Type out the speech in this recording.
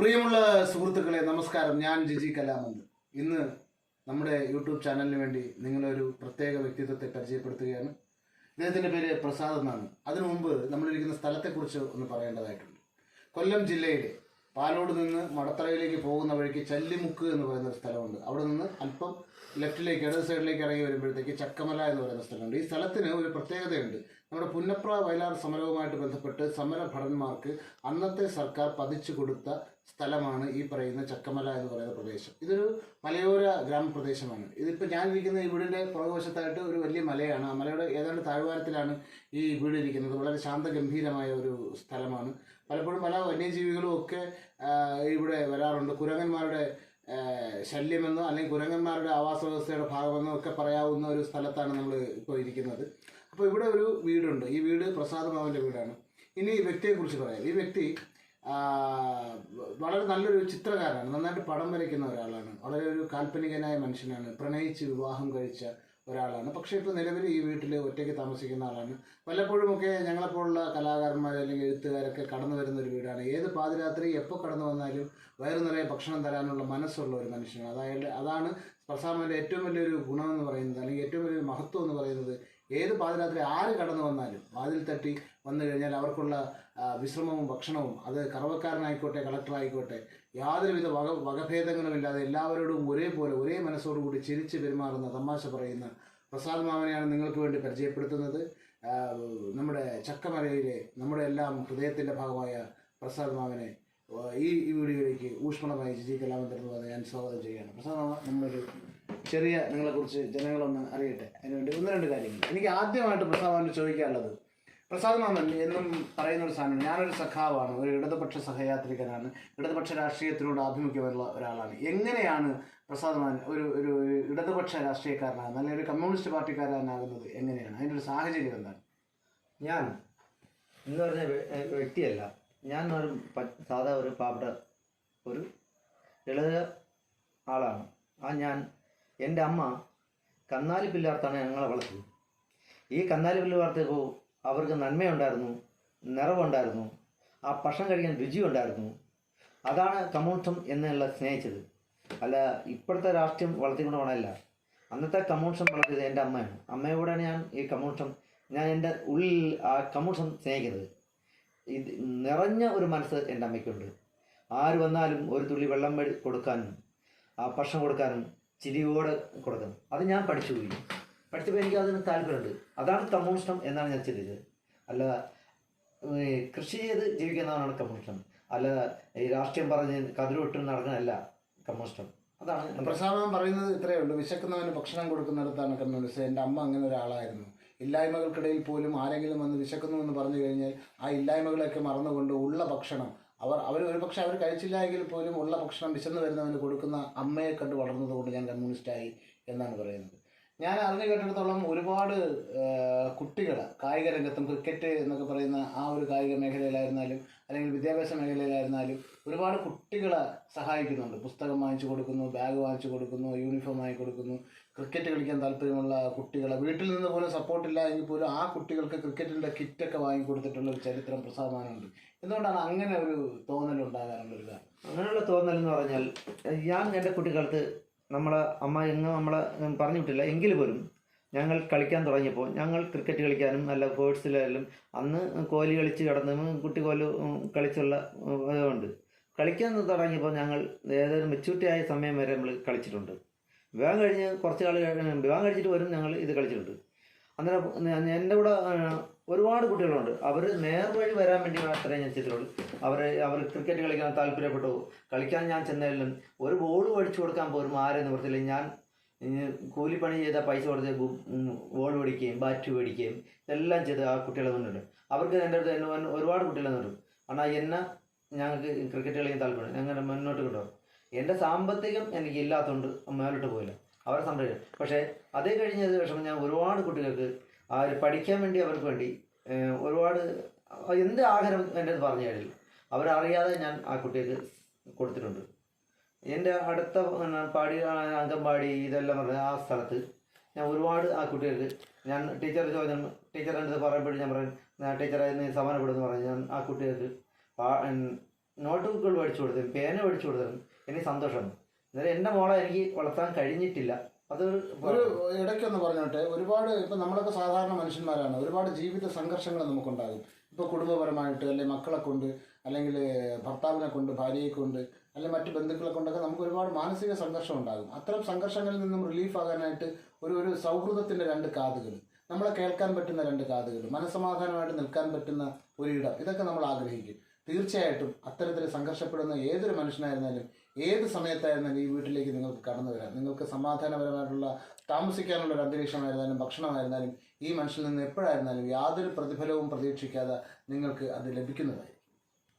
പ്രിയമുള്ള സുഹൃത്തുക്കളെ നമസ്കാരം. ഞാൻ ജിജി കലാമന്ദ് ഇന്ന് നമ്മുടെ യൂട്യൂബ് ചാനലിന് വേണ്ടി നിങ്ങളൊരു പ്രത്യേക വ്യക്തിത്വത്തെ പരിചയപ്പെടുത്തുകയാണ്. ഇദ്ദേഹത്തിന്റെ പേര് പ്രസാദ് എന്നാണ്. അതിനു മുമ്പ് നമ്മളിരിക്കുന്ന സ്ഥലത്തെക്കുറിച്ച് ഒന്ന് പറയേണ്ടതായിട്ടുണ്ട്. കൊല്ലം ജില്ലയിലെ പാലോട് നിന്ന് മടത്തറയിലേക്ക് പോകുന്ന വഴിക്ക് ചല്ലിമുക്ക് എന്ന് പറയുന്ന ഒരു സ്ഥലമുണ്ട്. അവിടെ നിന്ന് അല്പം ലെഫ്റ്റിലേക്ക് ഇടത് സൈഡിലേക്ക് ഇറങ്ങി വരുമ്പോഴത്തേക്ക് ചക്കമല എന്ന് പറയുന്ന സ്ഥലമുണ്ട്. ഈ സ്ഥലത്തിന് ഒരു പ്രത്യേകതയുണ്ട്. നമ്മുടെ പുന്നപ്ര വയലാർ സമരവുമായിട്ട് ബന്ധപ്പെട്ട് സമര ഭടന്മാർക്ക് അന്നത്തെ സർക്കാർ പതിച്ചു കൊടുത്ത സ്ഥലമാണ് ഈ പറയുന്ന ചക്കമല എന്ന് പറയുന്ന പ്രദേശം. ഇതൊരു മലയോര ഗ്രാമപ്രദേശമാണ്. ഇതിപ്പോൾ ഞാനിരിക്കുന്ന ഈ വീടിന്റെ പുറകുവശത്തായിട്ട് ഒരു വലിയ മലയാണ്. ആ മലയുടെ ഏതാണ്ട് താഴ്വാരത്തിലാണ് ഈ വീട് ഇരിക്കുന്നത് വളരെ ശാന്തഗംഭീരമായ ഒരു സ്ഥലമാണ്. പലപ്പോഴും പല വന്യജീവികളും ഒക്കെ ഇവിടെ വരാറുണ്ട്. കുരങ്ങന്മാരുടെ ശല്യമെന്നോ അല്ലെങ്കിൽ കുരങ്ങന്മാരുടെ ആവാസ വ്യവസ്ഥയുടെ ഭാഗമെന്നോ ഒക്കെ പറയാവുന്ന ഒരു സ്ഥലത്താണ് നമ്മൾ ഇപ്പോൾ ഇരിക്കുന്നത്. അപ്പോൾ ഇവിടെ ഒരു വീടുണ്ട്. ഈ വീട് പ്രസാദ് മാവന്റെ വീടാണ്. ഇനി ഈ വ്യക്തിയെക്കുറിച്ച് പറയാം. ഈ വ്യക്തി വളരെ നല്ലൊരു ചിത്രകാരനാണ്. നന്നായിട്ട് പടം വരയ്ക്കുന്ന ഒരാളാണ്. വളരെ ഒരു കാൽപ്പനികനായ മനുഷ്യനാണ്. പ്രണയിച്ച് വിവാഹം കഴിച്ച ഒരാളാണ്. പക്ഷേ ഇപ്പോൾ നിലവിൽ ഈ വീട്ടിൽ ഒറ്റയ്ക്ക് താമസിക്കുന്ന ആളാണ്. പലപ്പോഴും ഒക്കെ ഞങ്ങളെപ്പോലുള്ള കലാകാരന്മാർ അല്ലെങ്കിൽ എഴുത്തുകാരൊക്കെ കടന്നു വരുന്ന ഒരു വീടാണ്. ഏത് പാതിരാത്രി എപ്പോൾ കടന്നു വന്നാലും വയറു നിറയെ ഭക്ഷണം തരാനുള്ള മനസ്സുള്ള ഒരു മനുഷ്യനാണ്. അതായത് അതാണ് പ്രസാമിന്റെ ഏറ്റവും വലിയൊരു ഗുണമെന്ന് പറയുന്നത് അല്ലെങ്കിൽ ഏറ്റവും വലിയൊരു മഹത്വം എന്ന് പറയുന്നത് ഏത് പാതിരാത്രി ആര് കടന്നു വന്നാലും വാതിൽ തട്ടി വന്നു കഴിഞ്ഞാൽ അവർക്കുള്ള വിശ്രമവും ഭക്ഷണവും അത് കറവക്കാരനായിക്കോട്ടെ കളക്ടറായിക്കോട്ടെ യാതൊരുവിധ വക വകഭേദങ്ങളുമില്ലാതെ എല്ലാവരോടും ഒരേപോലെ ഒരേ മനസ്സോടുകൂടി ചിരിച്ച് പെരുമാറുന്ന തമാശ പറയുന്ന പ്രസാദ് മാമനെയാണ് നിങ്ങൾക്ക് വേണ്ടി പരിചയപ്പെടുത്തുന്നത്. നമ്മുടെ ചക്കമലയിലെ നമ്മുടെ എല്ലാം ഹൃദയത്തിന്റെ ഭാഗമായ പ്രസാദ് മാമനെ ഈ വീഡിയോയിലേക്ക് ഊഷ്മളമായി ജിജി കലാമന്ദിരം പറഞ്ഞ് ഞാൻ സ്വാഗതം ചെയ്യുകയാണ്. പ്രസാദ് മാമ നമ്മളൊരു ചെറിയ നിങ്ങളെക്കുറിച്ച് ജനങ്ങളൊന്ന് അറിയട്ടെ. അതിനുവേണ്ടി ഒന്ന് രണ്ട് കാര്യങ്ങൾ. എനിക്ക് ആദ്യമായിട്ട് പ്രസാദ് ചോദിക്കാനുള്ളത് പ്രസാദ് മാമൻ എന്നും പറയുന്ന ഒരു സാധനം ഞാനൊരു സഖാവാണ് ഒരു ഇടതുപക്ഷ സഹയാത്രികനാണ് ഇടതുപക്ഷ രാഷ്ട്രീയത്തിനോട് ആഭിമുഖ്യമുള്ള ഒരാളാണ്. എങ്ങനെയാണ് പ്രസാദ് മാൻ ഒരു ഒരു ഇടതുപക്ഷ രാഷ്ട്രീയക്കാരനാകുന്നത് അല്ലെങ്കിൽ ഒരു കമ്മ്യൂണിസ്റ്റ് പാർട്ടിക്കാരനാകുന്നത് എങ്ങനെയാണ്? അതിന്റെ ഒരു സാഹചര്യം എന്താണ്? ഞാൻ എന്ന് പറഞ്ഞ വ്യക്തിയല്ല. ഞാൻ ഒരു സാധാ ഒരു പാവപ്പെട്ട ഒരു ഇളയ ആളാണ്. ആ ഞാൻ എന്റെ അമ്മ കന്നാലി പില്ലാർത്താണ് ഞങ്ങളെ വളർത്തിയത്. ഈ കന്നാലി പില്ല് വളർത്തിയപ്പോൾ അവർക്ക് നന്മയുണ്ടായിരുന്നു നിറവുണ്ടായിരുന്നു ആ ഭക്ഷണം കഴിക്കാൻ രുചിയുണ്ടായിരുന്നു. അതാണ് കമ്മ്യൂണിസം എന്നുള്ള സ്നേഹിച്ചത്. അല്ല ഇപ്പോഴത്തെ രാഷ്ട്രീയം വളർത്തിക്കൊണ്ട് പോകണമല്ല അന്നത്തെ കമ്മ്യൂണിസം വളർത്തിയത് എന്റെ അമ്മയാണ്. അമ്മയോടാണ് ഞാൻ ഈ കമ്മ്യൂണിസം ഞാൻ എന്റെ ഉള്ളിൽ ആ കമ്മ്യൂണിസം സ്നേഹിക്കുന്നത്. ഇത് നിറഞ്ഞ ഒരു മനസ്സ് എന്റെ അമ്മയ്ക്കുണ്ട്. ആര് വന്നാലും ഒരു തുള്ളി വെള്ളം കൊടുക്കാനും ആ ഭക്ഷണം കൊടുക്കാനും ചിരിയോടെ കൊടുക്കണം. അത് ഞാൻ പഠിച്ചു പോയി. പഠിച്ചപ്പോൾ എനിക്ക് അതിന് താല്പര്യമുണ്ട്. അതാണ് കമ്മ്യൂണിസ്റ്റം എന്നാണ് ഞാൻ ചിന്തിച്ചത്. അല്ല കൃഷി ചെയ്ത് ജീവിക്കുന്നതാണ് കമ്മ്യൂണിസ്റ്റം അല്ല ഈ രാഷ്ട്രീയം പറഞ്ഞ് കതിരുവിട്ടും നടക്കുന്നതല്ല കമ്മ്യൂണിസ്റ്റം അതാണ് പ്രസാദം പറയുന്നത് ഇത്രയേ ഉള്ളൂ. വിശക്കുന്നവന് ഭക്ഷണം കൊടുക്കുന്നിടത്താണ് കമ്മ്യൂണിസ്റ്റ് എന്റെ അമ്മ അങ്ങനെ ഒരാളായിരുന്നു. ഇല്ലായ്മകൾക്കിടയിൽ പോലും ആരെങ്കിലും വന്ന് വിശക്കുന്നു എന്ന് പറഞ്ഞു കഴിഞ്ഞാൽ ആ ഇല്ലായ്മകളെയൊക്കെ മറന്നുകൊണ്ട് ഉള്ള ഭക്ഷണം അവർ അവർ ഒരുപക്ഷെ അവർ കഴിച്ചില്ല എങ്കിൽ പോലും ഉള്ള ഭക്ഷണം വിശന്ന് വരുന്നവന് കൊടുക്കുന്ന അമ്മയെ കണ്ട് വളർന്നതുകൊണ്ട് ഞാൻ കമ്മ്യൂണിസ്റ്റായി എന്നാണ് പറയുന്നത്. ഞാൻ അറിഞ്ഞു കേട്ടിടത്തോളം ഒരുപാട് കുട്ടികൾ കായിക രംഗത്തും ക്രിക്കറ്റ് എന്നൊക്കെ പറയുന്ന ആ ഒരു കായിക മേഖലയിലായിരുന്നാലും അല്ലെങ്കിൽ വിദ്യാഭ്യാസ മേഖലയിലായിരുന്നാലും ഒരുപാട് കുട്ടികളെ സഹായിക്കുന്നുണ്ട്. പുസ്തകം വാങ്ങിച്ചു കൊടുക്കുന്നു ബാഗ് വാങ്ങിച്ചു കൊടുക്കുന്നു യൂണിഫോം വാങ്ങി കൊടുക്കുന്നു. ക്രിക്കറ്റ് കളിക്കാൻ താല്പര്യമുള്ള കുട്ടികളെ വീട്ടിൽ നിന്ന് പോലും സപ്പോർട്ടില്ല എങ്കിൽ പോലും ആ കുട്ടികൾക്ക് ക്രിക്കറ്റിന്റെ കിറ്റൊക്കെ വാങ്ങി കൊടുത്തിട്ടുള്ള ഒരു ചരിത്രം പ്രസാദമാനുണ്ട് എന്തുകൊണ്ടാണ് അങ്ങനെ ഒരു തോന്നലുണ്ടാകാനുള്ള ഒരു കാരണം അങ്ങനെയുള്ള തോന്നൽ എന്ന് പറഞ്ഞാൽ ഞാൻ എന്റെ കുട്ടിക്കാലത്ത് നമ്മളെ അമ്മ എങ്ങും നമ്മളെ പറഞ്ഞു വിട്ടില്ല. എങ്കിൽ പോലും ഞങ്ങൾ കളിക്കാൻ തുടങ്ങിയപ്പോൾ ഞങ്ങൾ ക്രിക്കറ്റ് കളിക്കാനും നല്ല സ്പോർട്സിലായാലും അന്ന് കോലി കളിച്ച് കിടന്ന് കുട്ടി കോൽ കളിച്ചുള്ള ഇതുണ്ട്. കളിക്കാൻ തുടങ്ങിയപ്പോൾ ഞങ്ങൾ ഏതൊരു മെച്യൂരിറ്റി ആയ സമയം വരെ നമ്മൾ കളിച്ചിട്ടുണ്ട്. വിവാഹം കഴിഞ്ഞ് കുറച്ച് കാലം വിവാഹം കഴിച്ചിട്ട് വരും ഞങ്ങൾ ഇത് കളിച്ചിട്ടുണ്ട്. അന്നേരം എന്റെ കൂടെ ഒരുപാട് കുട്ടികളുണ്ട്. അവർ നേർവഴി വരാൻ വേണ്ടി മാത്രമേ ഞാൻ ചെയ്തിട്ടുള്ളൂ. അവർ അവർ ക്രിക്കറ്റ് കളിക്കാൻ താല്പര്യപ്പെട്ടു. കളിക്കാൻ ഞാൻ ചെന്നാലും ഒരു ബോൾ മേടിച്ചു കൊടുക്കാൻ പോലും ആരെ നിവർത്തില്ല ഞാൻ കൂലിപ്പണി ചെയ്ത പൈസ കൊടുത്ത് ബോൾ മേടിക്കുകയും ബാറ്റ് മേടിക്കുകയും ഇതെല്ലാം ചെയ്ത് ആ കുട്ടികളെ മുന്നിട്ട് അവർക്ക് എന്റെ അടുത്ത് എന്നെ ഒരുപാട് കുട്ടികളെ നിന്നു കാരണം എന്നെ ഞങ്ങൾക്ക് ക്രിക്കറ്റ് കളിക്കാൻ താല്പര്യം ഞങ്ങളുടെ മുന്നോട്ട് കൊണ്ടുപോകും? എന്റെ സാമ്പത്തികം എനിക്ക് ഇല്ലാത്തതുകൊണ്ട് മേലോട്ട് പോയില്ല. അവരെ സംരക്ഷിക്കും പക്ഷേ അതേ കഴിഞ്ഞതിന് ശേഷം ഞാൻ ഒരുപാട് കുട്ടികൾക്ക് അവർ പഠിക്കാൻ വേണ്ടി അവർക്ക് വേണ്ടി ഒരുപാട് എന്ത് ആഗ്രഹം എന്റെ അത് പറഞ്ഞു കഴിഞ്ഞു അവരറിയാതെ ഞാൻ ആ കുട്ടികൾക്ക് കൊടുത്തിട്ടുണ്ട്. എന്റെ അടുത്ത പാടി ആ, അംഗൻവാടി ഇതെല്ലാം പറഞ്ഞ ആ സ്ഥലത്ത് ഞാൻ ഒരുപാട് ആ കുട്ടികൾക്ക് ഞാൻ ടീച്ചർ ചോദിച്ചു ടീച്ചർ എന്റെ പറയുമ്പോഴും ഞാൻ പറയും "ഞാൻ ടീച്ചറെ നീ സമാനപ്പെടുന്നു പറഞ്ഞു ഞാൻ ആ കുട്ടികൾക്ക് നോട്ട് ബുക്കുകൾ മേടിച്ചു കൊടുത്തു പേന മേടിച്ചു കൊടുത്തു എനിക്ക് സന്തോഷം എന്നാലും എന്റെ മോളെ എനിക്ക് വളർത്താൻ കഴിഞ്ഞിട്ടില്ല. അത് ഒരു ഇടയ്ക്കൊന്ന് പറഞ്ഞോട്ടെ ഒരുപാട് ഇപ്പൊ നമ്മളൊക്കെ സാധാരണ മനുഷ്യന്മാരാണ്. ഒരുപാട് ജീവിത സംഘർഷങ്ങൾ നമുക്കുണ്ടാകും. ഇപ്പൊ കുടുംബപരമായിട്ട് അല്ലെങ്കിൽ മക്കളെ കൊണ്ട് അല്ലെങ്കിൽ ഭർത്താവിനെ കൊണ്ട് ഭാര്യയെ കൊണ്ട് അല്ലെങ്കിൽ മറ്റ് ബന്ധുക്കളെ കൊണ്ടൊക്കെ നമുക്ക് ഒരുപാട് മാനസിക സംഘർഷം ഉണ്ടാകും. അത്തരം സംഘർഷങ്ങളിൽ നിന്നും റിലീഫ് ആകാനായിട്ട് ഒരു ഒരു സൗഹൃദത്തിന്റെ രണ്ട് കാതുകൾ നമ്മളെ കേൾക്കാൻ പറ്റുന്ന രണ്ട് കാതുകൾ മനസ്സമാധാനമായിട്ട് നിൽക്കാൻ പറ്റുന്ന ഒരിടം ഇതൊക്കെ നമ്മൾ ആഗ്രഹിക്കും. തീർച്ചയായിട്ടും അത്തരത്തിൽ സംഘർഷപ്പെടുന്ന ഏതൊരു മനുഷ്യനായിരുന്നാലും ഏത് സമയത്തായിരുന്നാലും ഈ വീട്ടിലേക്ക് നിങ്ങൾക്ക് കടന്നു വരാം. നിങ്ങൾക്ക് സമാധാനപരമായിട്ടുള്ള താമസിക്കാനുള്ള ഒരു അന്തരീക്ഷമായിരുന്നാലും ഭക്ഷണമായിരുന്നാലും ഈ മനുഷ്യനിൽ നിന്ന് എപ്പോഴായിരുന്നാലും യാതൊരു പ്രതിഫലവും പ്രതീക്ഷിക്കാതെ നിങ്ങൾക്ക് അത് ലഭിക്കുന്നതായി